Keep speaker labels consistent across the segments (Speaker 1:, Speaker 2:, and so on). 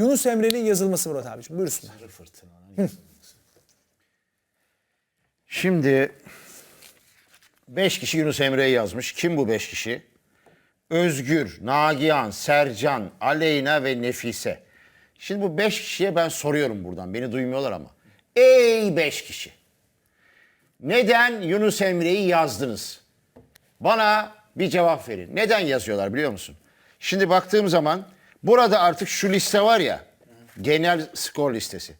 Speaker 1: Yunus Emre'nin yazılması Murat abiciğim. Buyursunlar.
Speaker 2: Şimdi 5 kişi Yunus Emre'yi yazmış. Kim bu 5 kişi? Özgür, Nagihan, Sercan, Aleyna ve Nefise. Şimdi bu 5 kişiye ben soruyorum buradan. Beni duymuyorlar ama. Ey 5 kişi. Neden Yunus Emre'yi yazdınız? Bana bir cevap verin. Neden yazıyorlar biliyor musun? Şimdi baktığım zaman burada artık şu liste var ya. Genel skor listesi.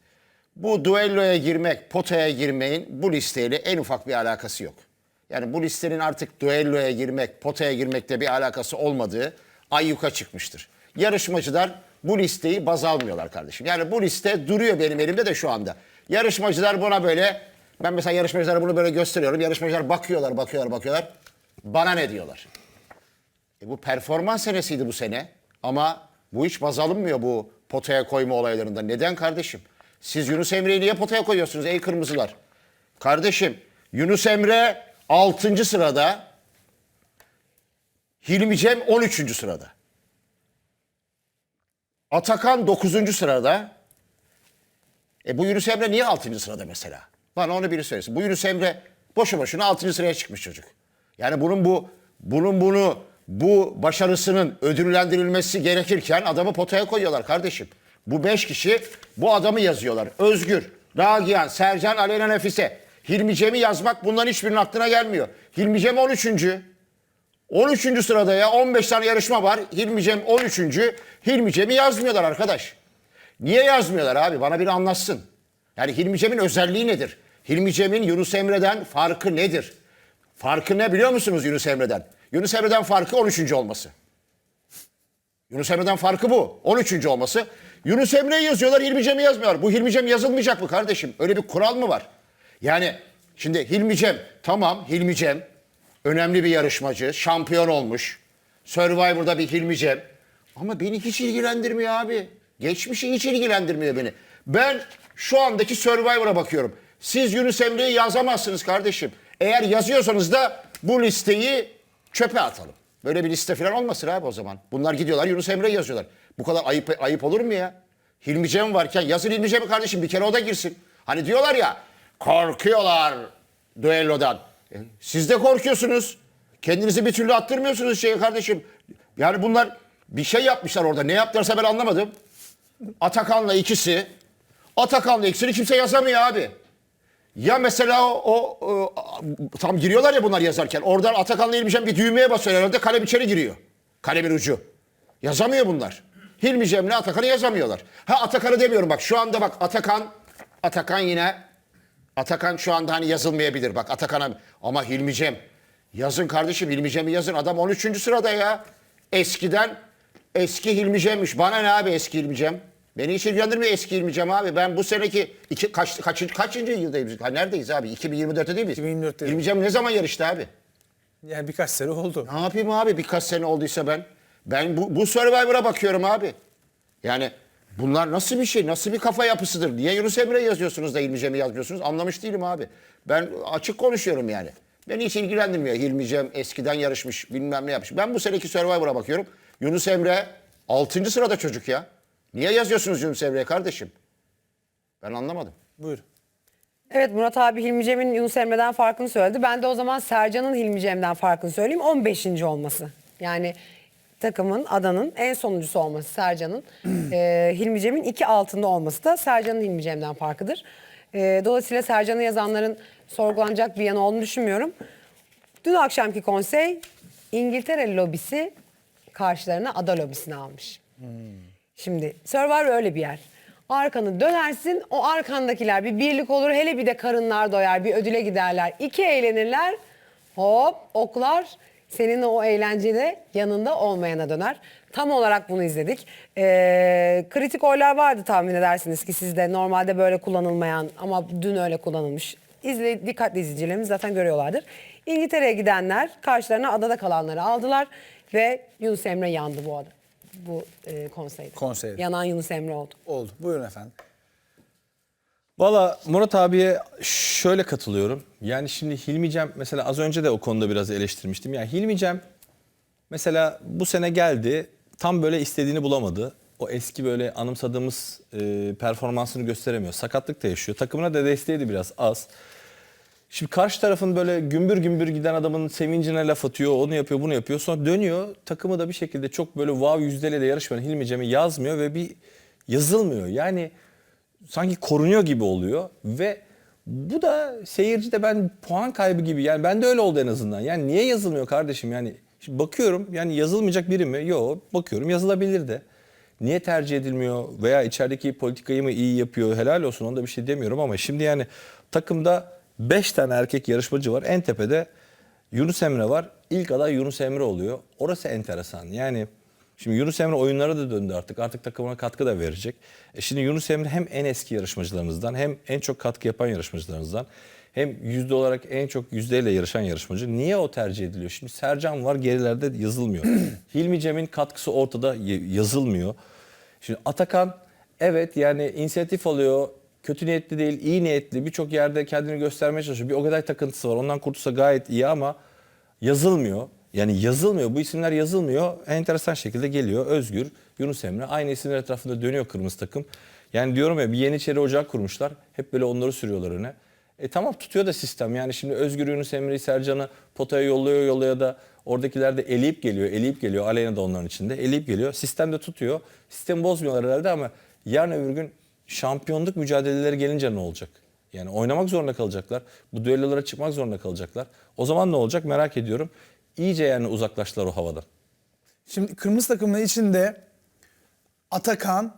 Speaker 2: Bu duelloya girmek, potaya girmeyin bu listeyle en ufak bir alakası yok. Yani bu listenin artık duelloya girmek, potaya girmekle bir alakası olmadığı ayyuka çıkmıştır. Yarışmacılar bu listeyi baz almıyorlar kardeşim. Yani bu liste duruyor benim elimde de şu anda. Yarışmacılar buna böyle, ben mesela yarışmacılara bunu böyle gösteriyorum. Yarışmacılar bakıyorlar, bakıyorlar, bakıyorlar. Bana ne diyorlar? E bu performans senesiydi bu sene. Ama bu hiç baz alınmıyor bu potaya koyma olaylarında. Neden kardeşim? Siz Yunus Emre'yi niye potaya koyuyorsunuz ey kırmızılar? Kardeşim Yunus Emre 6. sırada. Hilmi Cem 13. sırada. Atakan 9. sırada. E bu Yunus Emre niye 6. sırada mesela? Bana onu biri söylesin. Bu Yunus Emre boşu boşuna 6. sıraya çıkmış çocuk. Yani bunun bu bunun bunu bu başarısının ödüllendirilmesi gerekirken adamı potaya koyuyorlar kardeşim. Bu 5 kişi bu adamı yazıyorlar. Özgür, Nagihan, Sercan, Aleyna Nefise. Hilmi Cem'i yazmak bunların hiçbirinin aklına gelmiyor. Hilmi Cem 13. 13. sırada ya 15 tane yarışma var. Hilmi Cem 13. Hilmi Cem'i yazmıyorlar arkadaş. Niye yazmıyorlar abi? Bana bir anlatsın. Yani Hilmi Cem'in özelliği nedir? Hilmi Cem'in Yunus Emre'den farkı nedir? Farkı ne biliyor musunuz Yunus Emre'den? Yunus Emre'den farkı 13. olması. Yunus Emre'den farkı bu. 13. olması. Yunus Emre'yi yazıyorlar, Hilmi Cem'i yazmıyorlar. Bu Hilmi Cem yazılmayacak mı kardeşim? Öyle bir kural mı var? Yani şimdi Hilmi Cem, tamam Hilmi Cem önemli bir yarışmacı, şampiyon olmuş. Survivor'da bir Hilmi Cem. Ama beni hiç ilgilendirmiyor abi. Geçmişi hiç ilgilendirmiyor beni. Ben şu andaki Survivor'a bakıyorum. Siz Yunus Emre'yi yazamazsınız kardeşim. Eğer yazıyorsanız da bu listeyi çöpe atalım. Böyle bir liste falan olmasın abi o zaman. Bunlar gidiyorlar Yunus Emre'yi yazıyorlar. Bu kadar ayıp ayıp olur mu ya? Hilmi Cem varken yazın Hilmi Cem'i kardeşim bir kere o da girsin. Hani diyorlar ya korkuyorlar düellodan. E, siz de korkuyorsunuz. Kendinizi bir türlü attırmıyorsunuz şeye kardeşim. Yani bunlar bir şey yapmışlar orada. Ne yaptılarsa ben anlamadım. Atakan'la ikisi. Atakan'la ikisini kimse yazamıyor abi. Ya mesela o, o, o, tam giriyorlar ya bunlar yazarken. Oradan Atakan'la Hilmi Cem bir düğmeye basıyor herhalde. Kalem içeri giriyor. Kalemin ucu. Yazamıyor bunlar. Hilmi Cem'le Atakan'ı yazamıyorlar. Ha Atakan'ı demiyorum bak. Şu anda bak Atakan Atakan yine Atakan şu anda hani yazılmayabilir. Bak Atakan'a ama Hilmi yazın kardeşim Hilmi yazın. Adam 13. sırada ya. Eskiden eski Hilmi Cem'miş. Bana ne abi eski Hilmi? Beni hiç ilgilendirmiyor eski Cem abi. Ben bu seneki iki, kaç, kaçıncı, kaçıncı yıldayız? Ha, neredeyiz abi? 2024'te değil miyiz?
Speaker 1: 2024'te.
Speaker 2: Hilmi Cem ne zaman yarıştı abi?
Speaker 1: Yani birkaç sene oldu.
Speaker 2: Ne yapayım abi birkaç sene olduysa ben? Ben bu, bu Survivor'a bakıyorum abi. Yani bunlar nasıl bir şey? Nasıl bir kafa yapısıdır? Niye Yunus Emre yazıyorsunuz da Hilmi Cem'i yazmıyorsunuz? Anlamış değilim abi. Ben açık konuşuyorum yani. Beni hiç ilgilendirmiyor. Hilmi Cem eskiden yarışmış bilmem ne yapmış. Ben bu seneki Survivor'a bakıyorum. Yunus Emre 6. sırada çocuk ya. Niye yazıyorsunuz Yunus Emre'ye kardeşim? Ben anlamadım.
Speaker 1: Buyur.
Speaker 3: Evet Murat abi Hilmi Cem'in Yunus Emre'den farkını söyledi. Ben de o zaman Sercan'ın Hilmi Cem'den farkını söyleyeyim. 15. olması. Yani takımın, adanın en sonuncusu olması Sercan'ın. Ee, Hilmi Cem'in iki altında olması da Sercan'ın Hilmi Cem'den farkıdır. Ee, dolayısıyla Sercan'ı yazanların sorgulanacak bir yanı olduğunu düşünmüyorum. Dün akşamki konsey İngiltere lobisi karşılarına ada lobisini almış. Şimdi Survivor öyle bir yer. Arkanı dönersin o arkandakiler bir birlik olur hele bir de karınlar doyar bir ödüle giderler. iki eğlenirler hop oklar senin o eğlencede yanında olmayana döner. Tam olarak bunu izledik. Ee, kritik oylar vardı tahmin edersiniz ki sizde normalde böyle kullanılmayan ama dün öyle kullanılmış. İzle, dikkatli izleyicilerimiz zaten görüyorlardır. İngiltere'ye gidenler karşılarına adada kalanları aldılar ve Yunus Emre yandı bu ada. Bu e, konseyde.
Speaker 1: Konseyde.
Speaker 3: Yanan Yunus Emre oldu.
Speaker 1: Oldu. Buyurun efendim.
Speaker 4: Valla Murat abiye şöyle katılıyorum. Yani şimdi Hilmi Cem mesela az önce de o konuda biraz eleştirmiştim. Yani Hilmi Cem mesela bu sene geldi tam böyle istediğini bulamadı. o eski böyle anımsadığımız e, performansını gösteremiyor. Sakatlık da yaşıyor. Takımına da desteği de biraz az. Şimdi karşı tarafın böyle gümbür gümbür giden adamın sevincine laf atıyor, onu yapıyor, bunu yapıyor. Sonra dönüyor, takımı da bir şekilde çok böyle wow yüzdeyle de yarışmayan Hilmi Cem'i yazmıyor ve bir yazılmıyor. Yani sanki korunuyor gibi oluyor ve bu da seyircide ben puan kaybı gibi yani bende öyle oldu en azından. Yani niye yazılmıyor kardeşim yani bakıyorum yani yazılmayacak biri mi? Yok bakıyorum yazılabilir de. Niye tercih edilmiyor veya içerideki politikayı mı iyi yapıyor helal olsun onda bir şey demiyorum ama şimdi yani takımda 5 tane erkek yarışmacı var en tepede Yunus Emre var ilk aday Yunus Emre oluyor orası enteresan yani Şimdi Yunus Emre oyunlara da döndü artık. Artık takımına katkı da verecek. E şimdi Yunus Emre hem en eski yarışmacılarımızdan hem en çok katkı yapan yarışmacılarımızdan hem yüzde olarak en çok yüzdeyle yarışan yarışmacı. Niye o tercih ediliyor? Şimdi Sercan var gerilerde yazılmıyor. Hilmi Cem'in katkısı ortada yazılmıyor. Şimdi Atakan evet yani inisiyatif alıyor. Kötü niyetli değil, iyi niyetli. Birçok yerde kendini göstermeye çalışıyor. Bir Ogaday takıntısı var. Ondan kurtulsa gayet iyi ama yazılmıyor. Yani yazılmıyor. Bu isimler yazılmıyor. Enteresan şekilde geliyor. Özgür, Yunus Emre. Aynı isimler etrafında dönüyor kırmızı takım. Yani diyorum ya bir Yeniçeri Ocak kurmuşlar. Hep böyle onları sürüyorlar öne. E tamam tutuyor da sistem. Yani şimdi Özgür Yunus Emre'yi Sercan'ı potaya yolluyor yolluyor da oradakiler de eleyip geliyor. Eleyip geliyor. Aleyna da onların içinde. Eleyip geliyor. Sistem de tutuyor. Sistemi bozmuyorlar herhalde ama yarın öbür gün şampiyonluk mücadeleleri gelince ne olacak? Yani oynamak zorunda kalacaklar. Bu düellolara çıkmak zorunda kalacaklar. O zaman ne olacak merak ediyorum. İyice yani uzaklaştılar o havadan.
Speaker 1: Şimdi kırmızı takımın içinde Atakan,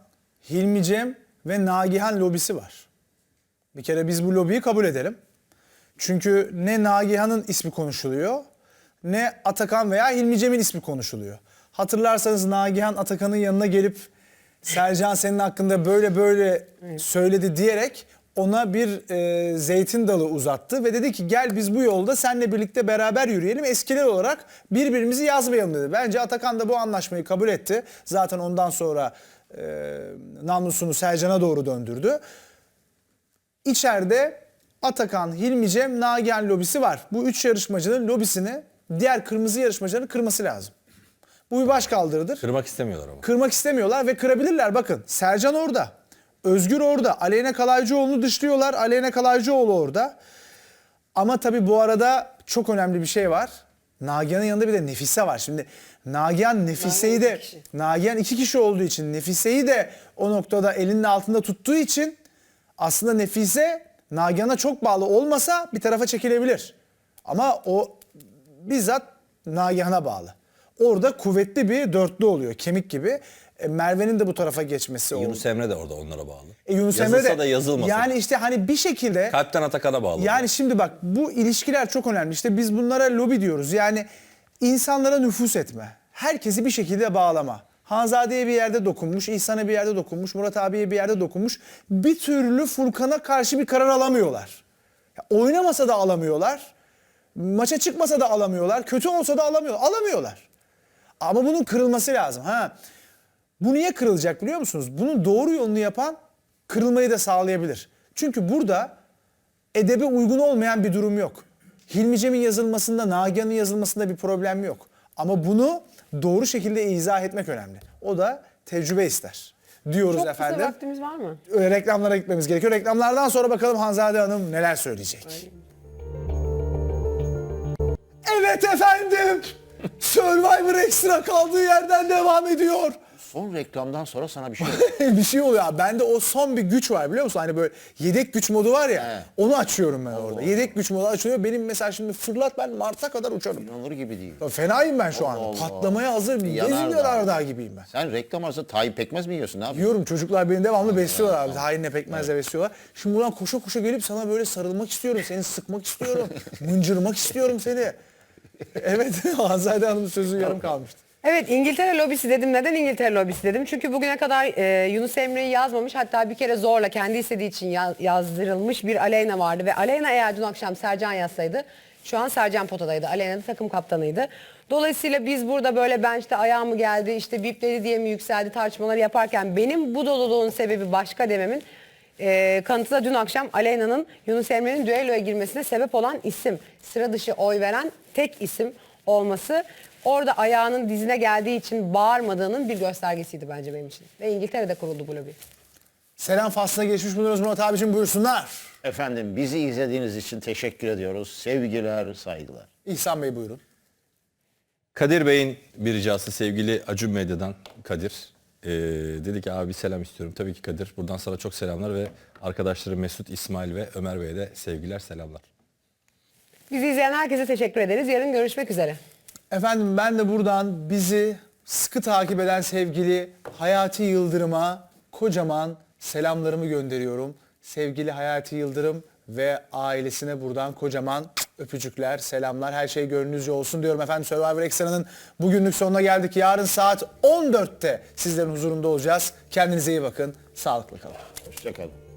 Speaker 1: Hilmi Cem ve Nagihan lobisi var. Bir kere biz bu lobiyi kabul edelim. Çünkü ne Nagihan'ın ismi konuşuluyor ne Atakan veya Hilmi Cem'in ismi konuşuluyor. Hatırlarsanız Nagihan Atakan'ın yanına gelip Sercan senin hakkında böyle böyle söyledi diyerek ona bir e, zeytin dalı uzattı ve dedi ki gel biz bu yolda seninle birlikte beraber yürüyelim. Eskiler olarak birbirimizi yazmayalım dedi. Bence Atakan da bu anlaşmayı kabul etti. Zaten ondan sonra e, namlusunu Sercan'a doğru döndürdü. İçeride Atakan, Hilmi Cem, Nagihan lobisi var. Bu üç yarışmacının lobisini diğer kırmızı yarışmacıların kırması lazım. Bu bir baş kaldırıdır.
Speaker 4: Kırmak istemiyorlar ama.
Speaker 1: Kırmak istemiyorlar ve kırabilirler. Bakın Sercan orada. Özgür orada. Aleyna Kalaycıoğlu'nu dışlıyorlar. Aleyna Kalaycıoğlu orada. Ama tabii bu arada çok önemli bir şey var. Nagihan'ın yanında bir de Nefise var. Şimdi Nagihan Nefise'yi de
Speaker 3: kişi.
Speaker 1: Nagihan iki kişi olduğu için Nefise'yi de o noktada elinin altında tuttuğu için aslında Nefise Nagihan'a çok bağlı olmasa bir tarafa çekilebilir. Ama o bizzat Nagihan'a bağlı. Orada kuvvetli bir dörtlü oluyor kemik gibi. E, Merve'nin de bu tarafa geçmesi oldu.
Speaker 4: Yunus Emre de orada onlara bağlı.
Speaker 1: E, Yunus
Speaker 4: Yazılsa
Speaker 1: Emre de
Speaker 4: da yazılmasa.
Speaker 1: Yani işte hani bir şekilde
Speaker 4: Kalpten Atakan'a bağlı.
Speaker 1: yani şimdi bak bu ilişkiler çok önemli. İşte biz bunlara lobi diyoruz. Yani insanlara nüfus etme. Herkesi bir şekilde bağlama. Hanzade'ye bir yerde dokunmuş, İhsan'a bir yerde dokunmuş, Murat abiye bir yerde dokunmuş. Bir türlü Furkan'a karşı bir karar alamıyorlar. Ya oynamasa da alamıyorlar. Maça çıkmasa da alamıyorlar. Kötü olsa da alamıyor. Alamıyorlar. Ama bunun kırılması lazım. Ha. Bu niye kırılacak biliyor musunuz? Bunun doğru yolunu yapan kırılmayı da sağlayabilir. Çünkü burada edebe uygun olmayan bir durum yok. Hilmi Cem'in yazılmasında, Nagihan'ın yazılmasında bir problem yok. Ama bunu doğru şekilde izah etmek önemli. O da tecrübe ister. Diyoruz
Speaker 3: Çok
Speaker 1: efendim.
Speaker 3: kısa vaktimiz var mı?
Speaker 1: Öyle reklamlara gitmemiz gerekiyor. Reklamlardan sonra bakalım Hanzade Hanım neler söyleyecek. Evet efendim. Survivor Extra kaldığı yerden devam ediyor.
Speaker 2: Son reklamdan sonra sana bir şey
Speaker 1: bir şey oluyor abi. Bende o son bir güç var biliyor musun? Hani böyle yedek güç modu var ya.
Speaker 2: He.
Speaker 1: Onu açıyorum ben orada. Yedek güç modu açılıyor. Benim mesela şimdi fırlat ben Mart'a kadar uçarım.
Speaker 2: İnanılır gibi değil.
Speaker 1: Ya Fenayım ben şu an.
Speaker 2: Allah Allah.
Speaker 1: Patlamaya hazır.
Speaker 2: Yanar
Speaker 1: Bezilmiyor
Speaker 2: da.
Speaker 1: arada gibiyim ben.
Speaker 2: Sen reklam arasında Tayyip Pekmez mi yiyorsun? Ne yapıyorsun?
Speaker 1: Diyorum çocuklar beni devamlı besliyorlar abi. Hainle pekmezle besliyorlar. Şimdi buradan koşa koşa gelip sana böyle sarılmak istiyorum. Seni sıkmak istiyorum. mıncırmak istiyorum seni. Evet Hanzade Hanım'ın sözü yarım kalmıştı.
Speaker 3: Evet İngiltere lobisi dedim. Neden İngiltere lobisi dedim? Çünkü bugüne kadar e, Yunus Emre'yi yazmamış. Hatta bir kere zorla kendi istediği için ya- yazdırılmış bir Aleyna vardı. Ve Aleyna eğer dün akşam Sercan yazsaydı şu an Sercan potadaydı. Aleyna da takım kaptanıydı. Dolayısıyla biz burada böyle bench'te ayağı mı geldi işte bipledi diye mi yükseldi tartışmaları yaparken benim bu doluluğun sebebi başka dememin e, kanıtı da dün akşam Aleyna'nın Yunus Emre'nin düelloya girmesine sebep olan isim. Sıra dışı oy veren tek isim olması. orada ayağının dizine geldiği için bağırmadığının bir göstergesiydi bence benim için. Ve İngiltere'de kuruldu bu lobi.
Speaker 1: Selam faslına geçmiş bulunuyoruz Murat abicim buyursunlar.
Speaker 2: Efendim bizi izlediğiniz için teşekkür ediyoruz. Sevgiler, saygılar.
Speaker 1: İhsan Bey buyurun.
Speaker 4: Kadir Bey'in bir ricası sevgili Acun Medya'dan Kadir. Ee, dedi ki abi selam istiyorum. Tabii ki Kadir. Buradan sana çok selamlar ve arkadaşlarım Mesut, İsmail ve Ömer Bey'e de sevgiler, selamlar.
Speaker 3: Bizi izleyen herkese teşekkür ederiz. Yarın görüşmek üzere.
Speaker 1: Efendim ben de buradan bizi sıkı takip eden sevgili Hayati Yıldırım'a kocaman selamlarımı gönderiyorum. Sevgili Hayati Yıldırım ve ailesine buradan kocaman öpücükler, selamlar. Her şey gönlünüzce olsun diyorum efendim. Survivor Extra'nın bugünlük sonuna geldik. Yarın saat 14'te sizlerin huzurunda olacağız. Kendinize iyi bakın. Sağlıklı kalın.
Speaker 2: Hoşçakalın.